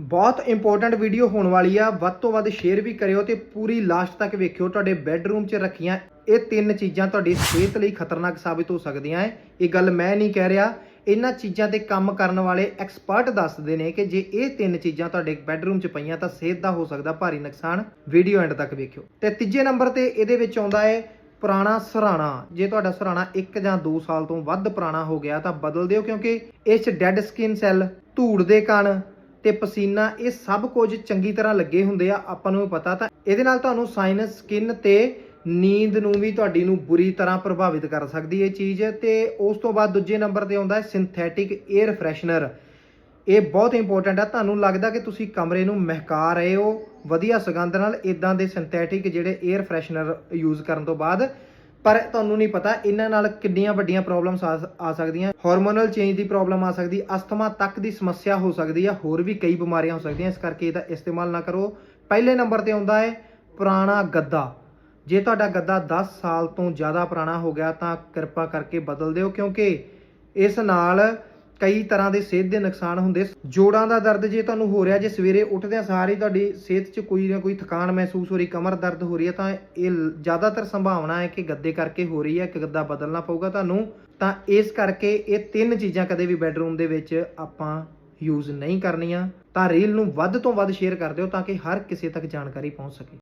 ਬਹੁਤ important video ਹੋਣ ਵਾਲੀ ਆ। ਵੱਧ ਤੋਂ ਵੱਧ ਸ਼ੇਅਰ ਵੀ ਕਰਿਓ ਤੇ ਪੂਰੀ ਲਾਸਟ ਤੱਕ ਵੇਖਿਓ। ਤੁਹਾਡੇ ਬੈੱਡਰੂਮ 'ਚ ਰੱਖੀਆਂ ਇਹ ਤਿੰਨ ਚੀਜ਼ਾਂ ਤੁਹਾਡੀ ਸਿਹਤ ਲਈ ਖਤਰਨਾਕ ਸਾਬਿਤ ਹੋ ਸਕਦੀਆਂ ਹੈ ਇਹ ਗੱਲ ਮੈਂ ਨਹੀਂ ਕਹਿ ਰਿਹਾ। ਇਹਨਾਂ ਚੀਜ਼ਾਂ ਤੇ ਕੰਮ ਕਰਨ ਵਾਲੇ ਐਕਸਪਰਟ ਦੱਸਦੇ ਨੇ ਕਿ ਜੇ ਇਹ ਤਿੰਨ ਚੀਜ਼ਾਂ ਤੁਹਾਡੇ ਬੈੱਡਰੂਮ 'ਚ ਪਈਆਂ ਤਾਂ ਸਿਹਤ ਦਾ ਹੋ ਸਕਦਾ ਭਾਰੀ ਨੁਕਸਾਨ। ਵੀਡੀਓ ਐਂਡ ਤੱਕ ਵੇਖਿਓ। ਤੇ ਤੀਜੇ ਨੰਬਰ ਤੇ ਇਹਦੇ ਵਿੱਚ ਆਉਂਦਾ ਹੈ ਪੁਰਾਣਾ ਸਰਾਣਾ। ਜੇ ਤੁਹਾਡਾ ਸਰਾਣਾ 1 ਜਾਂ 2 ਸਾਲ ਤੋਂ ਵੱਧ ਪੁਰਾਣਾ ਹੋ ਗਿਆ ਤਾਂ ਬਦਲ ਦਿਓ ਕਿਉਂਕਿ ਇਸ 'ਚ ਡੈੱਡ ਸਕਿਨ ਸੈੱਲ ਧੂੜ ਦੇ ਕਣ ਤੇ ਪਸੀਨਾ ਇਹ ਸਭ ਕੁਝ ਚੰਗੀ ਤਰ੍ਹਾਂ ਲੱਗੇ ਹੁੰਦੇ ਆ, ਆਪਾਂ ਨੂੰ ਵੀ ਪਤਾ ਤਾਂ, ਇਹਦੇ ਨਾਲ ਤੁਹਾਨੂੰ ਸਾਈਨਸ ਸਕਿਨ ਤੇ ਨੀਂਦ ਨੂੰ ਵੀ ਤੁਹਾਡੀ ਨੂੰ ਬੁਰੀ ਤਰ੍ਹਾਂ ਪ੍ਰਭਾਵਿਤ ਕਰ ਸਕਦੀ ਹੈ ਇਹ ਚੀਜ਼ ਤੇ ਉਸ ਤੋਂ ਬਾਅਦ ਦੂਜੇ ਨੰਬਰ ਤੇ ਆਉਂਦਾ ਹੈ ਸਿੰਥੈਟਿਕ 에ਅਰ ਫਰੈਸ਼ਨਰ ਇਹ ਬਹੁਤ ਇੰਪੋਰਟੈਂਟ ਆ, ਤੁਹਾਨੂੰ ਲੱਗਦਾ ਕਿ ਤੁਸੀਂ ਕਮਰੇ ਨੂੰ ਮਹਿਕਾ ਰਹੇ ਹੋ, ਵਧੀਆ ਸੁਗੰਧ ਨਾਲ ਇਦਾਂ ਦੇ ਸਿੰਥੈਟਿਕ ਜਿਹੜੇ 에ਅਰ ਫਰੈਸ਼ਨਰ ਯੂਜ਼ ਕਰਨ ਤੋਂ ਬਾਅਦ। ਪਰ ਤੁਹਾਨੂੰ ਨਹੀਂ ਪਤਾ, ਇਹਨਾਂ ਨਾਲ ਕਿੰਨੀਆਂ ਵੱਡੀਆਂ ਪ੍ਰੋਬਲਮਸ ਆ ਆ ਸਕਦੀਆਂ। ਹਾਰਮੋਨਲ ਚੇਂਜ ਦੀ ਪ੍ਰੋਬਲਮ ਆ ਸਕਦੀ ਅਸਥਮਾ ਤੱਕ ਦੀ ਸਮੱਸਿਆ ਹੋ ਸਕਦੀ ਆ, ਹੋਰ ਵੀ ਕਈ ਬਿਮਾਰੀਆਂ ਹੋ ਸਕਦੀਆਂ, ਇਸ ਕਰਕੇ ਇਹਦਾ ਇਸਤੇਮਾਲ ਨਾ ਕਰੋ। ਪਹਿਲੇ ਨੰਬਰ ਤੇ ਆਉਂਦਾ ਹੈ, ਪੁਰਾਣਾ ਗੱਦਾ। ਜੇ ਤੁਹਾਡਾ ਗੱਦਾ 10 ਸਾਲ ਤੋਂ ਜ਼ਿਆਦਾ ਪੁਰਾਣਾ ਹੋ ਗਿਆ, ਤਾਂ ਕਿਰਪਾ ਕਰਕੇ ਬਦਲ ਦਿਓ, ਕਿਉਂਕਿ ਇਸ ਨਾਲ ਕਈ ਤਰ੍ਹਾਂ ਦੇ ਸਿਹਤ ਦੇ ਨੁਕਸਾਨ ਹੁੰਦੇ ਜੋੜਾਂ ਦਾ ਦਰਦ ਜੇ ਤੁਹਾਨੂੰ ਹੋ ਰਿਹਾ, ਜੇ ਸਵੇਰੇ ਉੱਠਦਿਆਂ ਸਾਰ ਹੀ ਤੁਹਾਡੀ ਸਿਹਤ 'ਚ ਕੋਈ ਨਾ ਕੋਈ ਥਕਾਨ ਮਹਿਸੂਸ ਹੋ ਰਹੀ, ਕਮਰ ਦਰਦ ਹੋ ਰਹੀ ਹੈ, ਤਾਂ ਇਹ ਜ਼ਿਆਦਾਤਰ ਸੰਭਾਵਨਾ ਹੈ ਕਿ ਗੱਦੇ ਕਰਕੇ ਹੋ ਰਹੀ ਹੈ ਕਿ ਗੱਦਾ ਬਦਲਣਾ ਪਊਗਾ ਤੁਹਾਨੂੰ। ਤਾਂ ਇਸ ਕਰਕੇ ਇਹ ਤਿੰਨ ਚੀਜ਼ਾਂ ਕਦੇ ਵੀ ਬੈੱਡਰੂਮ ਦੇ ਵਿੱਚ ਆਪਾਂ ਯੂਜ਼ ਨਹੀਂ ਕਰਨੀਆਂ। ਤਾਂ ਰੀਲ ਨੂੰ ਵੱਧ ਤੋਂ ਵੱਧ ਸ਼ੇਅਰ ਕਰ ਦਿਓ ਤਾਂ ਕਿ ਹਰ ਕਿਸੇ ਤੱਕ ਜਾਣਕਾਰੀ ਪਹੁੰਚ ਸਕੇ।